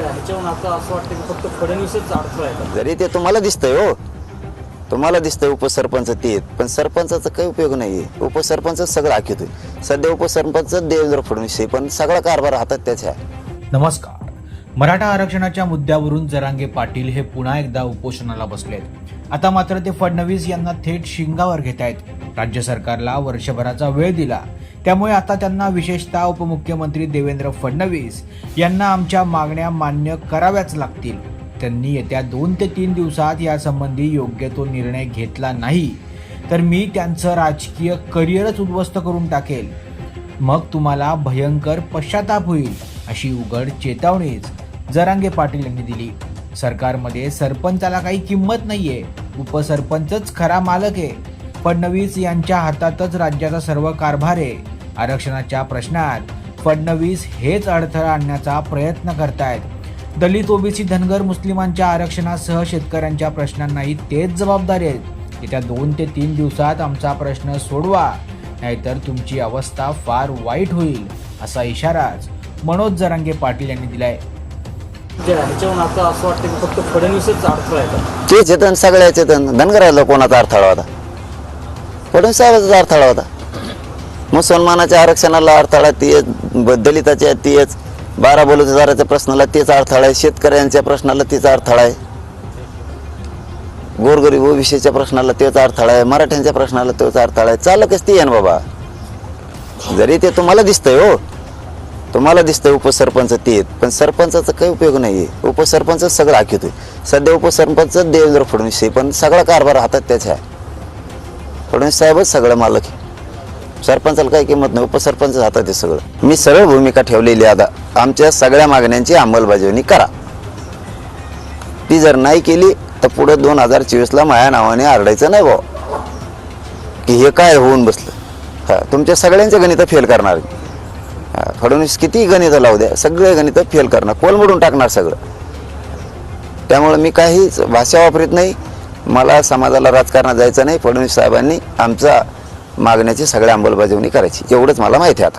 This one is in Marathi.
ह्याच्यावरून आता असं वाटतं की फक्त फडणवीसच अडथळा आहे. जरी ते तुम्हाला दिसतंय हो. तुम्हाला दिसतंय उपसरपंच ते आहेत, पण सरपंचाचा काही उपयोग नाहीये. उपसरपंच सगळं आखितोय सध्या उपसरपंच देवेंद्र फडणवीस आहे पण सगळा कारभार हातात त्याच्या आहे. नमस्कार. मराठा आरक्षणाच्या मुद्द्यावरून जरांगे पाटील हे पुन्हा एकदा उपोषणाला बसलेत. आता मात्र ते फडणवीस यांना थेट शिंगावर घेत आहेत राज्य सरकारला वर्षभराचा वेळ दिला. त्यामुळे आता त्यांना विशेषतः उपमुख्यमंत्री देवेंद्र फडणवीस यांना आमच्या मागण्या मान्य कराव्याच लागतील. त्यांनी येत्या दोन ते तीन दिवसात यासंबंधी योग्य तो निर्णय घेतला नाही तर मी त्यांचं राजकीय करिअरच उद्ध्वस्त करून टाकेल. मग तुम्हाला भयंकर पश्चाताप होईल अशी उघड चेतावणीच जरांगे पाटील यांनी दिली. सरकारमध्ये सरपंचाला काही किंमत नाहीये उपसरपंचच खरा मालक आहे. फडणवीस यांच्या हातातच राज्याचा सर्व कारभार आहे. आरक्षणाच्या प्रश्नात फडणवीस हेच अडथळा आणण्याचा प्रयत्न करतायत. दलित ओबीसी धनगर मुस्लिमांच्या आरक्षणासह शेतकऱ्यांच्या प्रश्नांनाही तेच जबाबदार आहेत येत्या दोन ते तीन दिवसात आमचा प्रश्न सोडवा नाहीतर तुमची अवस्था फार वाईट होईल असा इशाराच मनोज जरांगे पाटील यांनी दिलाय. आता असं वाटतं की फक्त फडणवीसच अडथळा आहे. ते चेतन सगळ्या चेतन धनगराला कोणाचा अडथळा होता? फडणवीस साहेबाचा अडथळा होता. मुसलमानाच्या आरक्षणाला अडथळा तेच ब- दलिताच्या तेच बारा बलुतेदाराच्या प्रश्नाला तेच अडथळा आहे शेतकऱ्यांच्या प्रश्नाला तेच अडथळा आहे. गोरगरीब ओबीसीच्या प्रश्नाला तेच अडथळा आहे मराठ्यांच्या प्रश्नाला तोच अडथळा आहे. चालकच ती आहे ना बाबा. जरी ते तुम्हाला दिसतंय हो. तुम्हाला दिसतंय उपसरपंच ते पण सरपंचाचा काही उपयोग नाही आहे उपसरपंच सगळं आखितोय. सध्या उपसरपंच देवेंद्र फडणवीस आहे पण सगळा कारभार हातात त्याच्या फडणवीस साहेबच सगळं मालक आहे. सरपंचाला काही किंमत नाही उपसरपंच हातात आहे सगळं. मी सरळ भूमिका ठेवलेली आहे आता. आमच्या सगळ्या मागण्यांची अंमलबजावणी करा. ती जर नाही केली तर पुढे दोन हजार चोवीसला माझ्या नावाने आरडायचं नाही भाऊ. की हे काय होऊन बसलं? हा तुमच्या सगळ्यांचे गणित फेल करणार फडणवीस किती गणित लावू द्या सगळे गणित फेल करणार कोलमडून टाकणार सगळं. त्यामुळे मी काहीच भाषा वापरत नाही. मला समाजाला राजकारणात जायचं नाही फडणवीस साहेबांनी आमचा मागण्याची सगळ्या अंमलबजावणी करायची. एवढंच मला माहिती आहे आता.